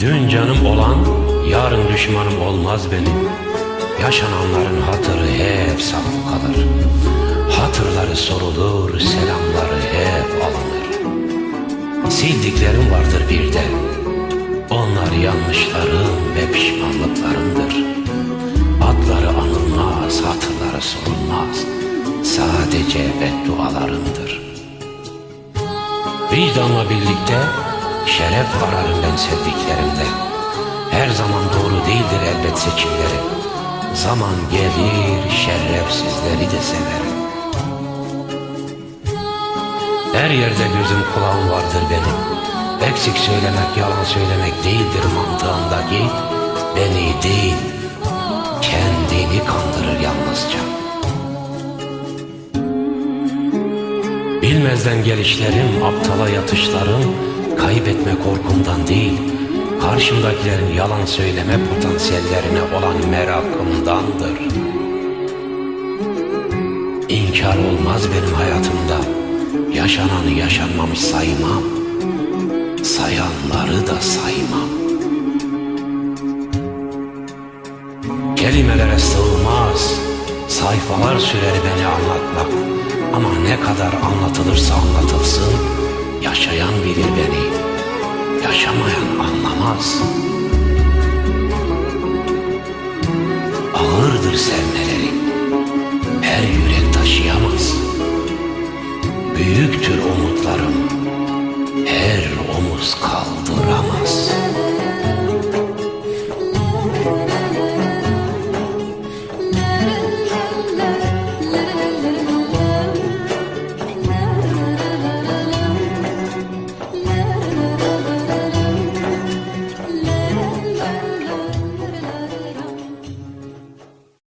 Bugün canım olan yarın düşmanım olmaz benim. Yaşananların hatırı hep saf kalır. Hatırları sorulur, selamları hep alınır. Sildiklerim vardır bir de. Onlar yanlışlarım ve pişmanlıklarımdır. Adları anılmaz, hatırları sorulmaz. Sadece beddualarımdır. Vicdanla birlikte şeref ararım ben sevdiklerimde. Her zaman doğru değildir elbet seçimleri. Zaman gelir şerefsizleri de severim. Her yerde gözüm kulağım vardır benim. Eksik söylemek, yalan söylemek değildir mantığındaki. Beni değil, kendini kandırır yalnızca. Bilmezden gelişlerim, aptala yatışlarım, kaybetme korkumdan değil, karşımdakilerin yalan söyleme potansiyellerine olan merakımdandır. İnkar olmaz benim hayatımda, yaşananı yaşanmamış saymam, sayanları da saymam. Kelimelere sığmaz, sayfalar sürer beni anlatmak. Ama ne kadar anlatılırsa anlatılsın, yaşayan bilir beni, anlamaz. Ağırdır sevmeleri, her yürek taşıyamaz. Büyüktür umutlarım, her omuz